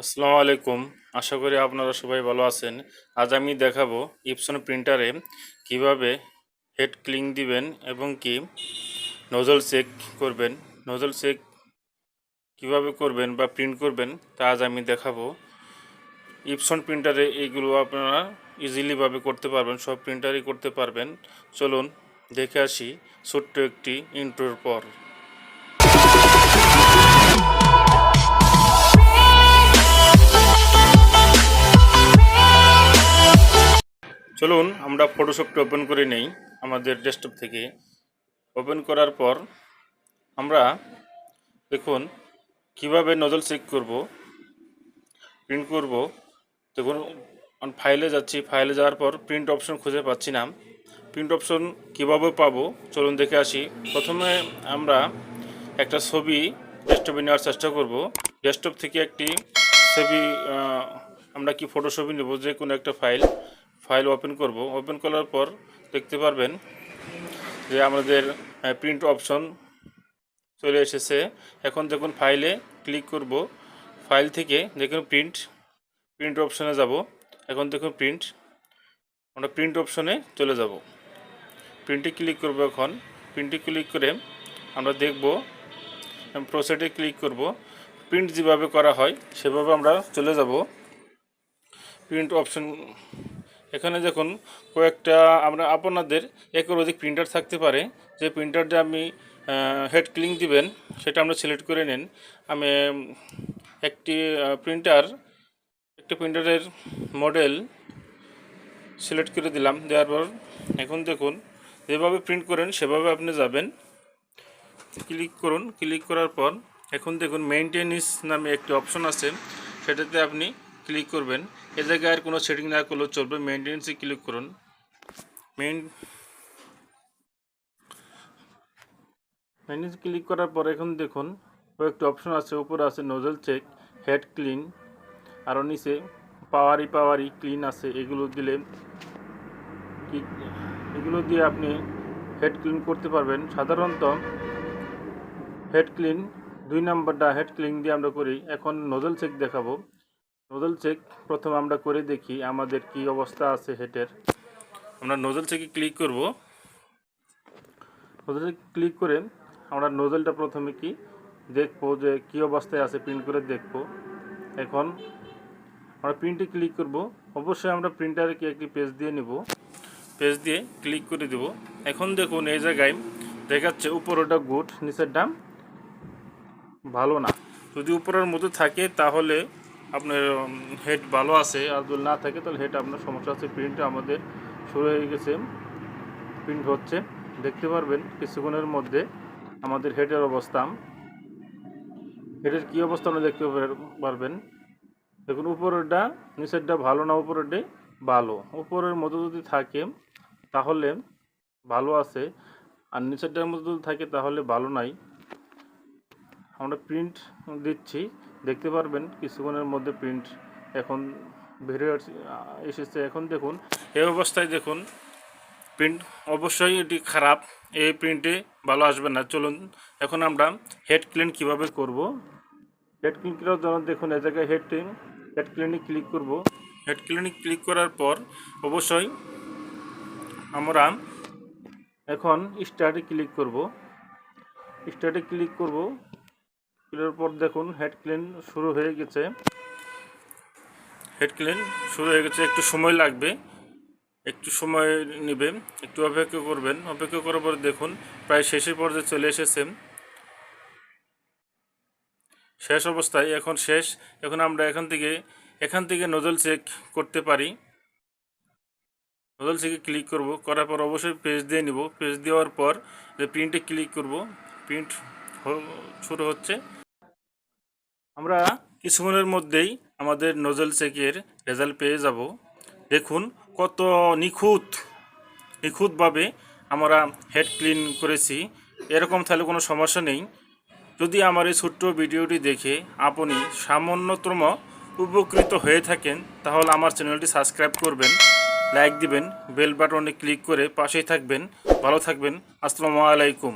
আসসালামু আলাইকুম। আশা করি আপনারা সবাই ভালো আছেন। আজ আমি দেখাবো ইপসন প্রিন্টারে কীভাবে হেড ক্লিং দিবেন এবং কি নজল চেক করবেন। নজল চেক কীভাবে করবেন বা প্রিন্ট করবেন তা আজ আমি দেখাবো। ইপসন প্রিন্টারে এইগুলো আপনারা ইজিলিভাবে করতে পারবেন, সব প্রিন্টারই করতে পারবেন। চলুন দেখে আসি ছোট্ট একটি ইন্ট্রোর পর। চলুন, আমরা ফটোশপটি ওপেন করে নেই, আমাদের ডেস্কটপ থেকে। ওপেন করার পর, আমরা দেখুন, কীভাবে নজল চেক করব প্রিন্ট করব। দেখুন ফাইলে যাচ্ছি ফাইলে যাওয়ার পর প্রিন্ট অপশন খুঁজে পাচ্ছি না। প্রিন্ট অপশন কীভাবে পাবো? চলুন দেখে আসি। প্রথমে আমরা একটা ছবি ডেস্কটপে নেওয়ার চেষ্টা করব। ডেস্কটপ থেকে একটি ছবি আমরা কি ফটো ছবি নেব? যে কোনো একটা ফাইল ফাইল ওপেন করব। ওপেন করার পর দেখতে পারবেন যে আমাদের প্রিন্ট অপশন চলে এসেছে। এখন দেখুন ফাইলে ক্লিক করব। ফাইল থেকে দেখুন প্রিন্ট প্রিন্ট অপশনে যাব। এখন দেখুন প্রিন্ট আমরা প্রিন্ট অপশনে চলে যাব। প্রিন্টে ক্লিক করব এখন। প্রিন্টে ক্লিক করে আমরা দেখব প্রসেটে ক্লিক করব। প্রিন্ট যেভাবে করা হয়, সেভাবে আমরা চলে যাব। প্রিন্ট অপশন এখানে দেখুন কয়েকটা আমরা আপনাদের একের অধিক প্রিন্টার থাকতে পারে। যে প্রিন্টারটা আপনি হেড ক্লিং দিবেন, সেটা আমরা সিলেক্ট করে নেন। আমি একটি প্রিন্টার একটি প্রিন্টারের মডেল সিলেক্ট করে দিলাম। দেওয়ার পর এখন দেখুন, যেভাবে প্রিন্ট করেন, সেভাবে আপনি যাবেন। ক্লিক করুন ক্লিক করার পর এখন দেখুন মেইনটেনিস নামে একটি অপশন আছে। সেটাতে আপনি ক্লিক করবেন। এ জায়গায় আর কোনো সেটিং না করলেও চলবে। মেইনটেন্সে ক্লিক করুন। মেইন মেইনটেন্স ক্লিক করার পর এখন দেখুন, কয়েকটি অপশন আছে। উপরে আছে নোজেল চেক হেড ক্লিন আরও নিচে পাওয়ারি পাওয়ারি ক্লিন আছে। এগুলো দিলে এগুলো দিয়ে আপনি হেড ক্লিন করতে পারবেন। সাধারণত হেড ক্লিন দুই নাম্বারটা হেড ক্লিন দিয়ে আমরা করি। এখন নোজেল চেক দেখাবো। নোজেল চেক প্রথমে আমরা করে দেখি আমাদের কি অবস্থা আছে হেডের আমরা নোজেল চেকে ক্লিক করব। নোজেল ক্লিক করে আমরা নোজেলটা প্রথমে কি দেখব যে কি অবস্থায় আছে প্রিন্ট করে দেখব। এখন আমরা প্রিন্টে ক্লিক করব। অবশ্যই আমরা প্রিন্টারে কি একটি পেজ দিয়ে নেব। পেজ দিয়ে ক্লিক করে দেব। এখন দেখুন এই জায়গায় দেখাচ্ছে উপরটা গুড নিচেরটা ভালো না। যদি উপরের মধ্যে থাকে তাহলে আপনার হেড ভালো আছে, আর যদি না থাকে তাহলে হেড আপনার সমস্যা আছে প্রিন্ট আমাদের শুরু হয়ে গেছে প্রিন্ট হচ্ছে। দেখতে পারবেন কিছুক্ষণের মধ্যে আমাদের হেডের অবস্থা। হেডের কী অবস্থা আপনি দেখতে পারবেন। দেখুন, উপরেরটা, নিচেরটা ভালো না উপরেরটাই ভালো। উপরের মধ্যে যদি থাকে, তাহলে ভালো আছে। আর নিচেরটার মধ্যে যদি থাকে, তাহলে ভালো নাই। আমরা প্রিন্ট দিচ্ছি। দেখতে পারবেন কিছুক্ষণের মধ্যে প্রিন্ট এখন বেরিয়ে এসেছে। এখন দেখুন, এই অবস্থায় দেখুন প্রিন্ট অবশ্যই এটি খারাপ, এই প্রিন্টে ভালো আসবে না। চলুন, এখন আমরা হেড ক্লিন কীভাবে করব? হেড ক্লিন করার জন্য দেখুন, এই জায়গায় হেড হেড ক্লিনিক ক্লিক করব। হেড ক্লিনিক ক্লিক করার পর অবশ্যই আমরা এখন স্টার্টে ক্লিক করব। স্টার্টে ক্লিক করব। ক্লিকের পর দেখুন হেড ক্লিন শুরু হয়ে গেছে। হেড ক্লিন শুরু হয়ে গেছে, একটু সময় লাগবে। একটু সময় নেবে, একটু অপেক্ষা করবেন। অপেক্ষা করার পর দেখুন, প্রায় শেষের পর্যায়ে চলে এসেছে। শেষ অবস্থায়, এখন শেষ। এখন আমরা এখান থেকে এখান থেকে নজল চেক করতে পারি। নজল চেকে ক্লিক করব, করার পর অবশ্যই পেজ দিয়ে নিব। পেজ দেওয়ার পর যে প্রিন্টে ক্লিক করব প্রিন্ট শুরু হচ্ছে। আমরা কিছুক্ষণের মধ্যেই আমাদের নজল চেকের রেজাল্ট পেয়ে যাব। দেখুন কত নিখুঁত, নিখুঁতভাবে আমরা হেড ক্লিন করেছি। এরকম তাহলে কোনো সমস্যা নেই। যদি আমার এই ছোট্ট ভিডিওটি দেখে আপনি সামান্যতম উপকৃত হয়ে থাকেন, তাহলে আমার চ্যানেলটি সাবস্ক্রাইব করবেন, লাইক দিবেন, বেল বাটনে ক্লিক করে পাশেই থাকবেন। ভালো থাকবেন। আসসালামু আলাইকুম।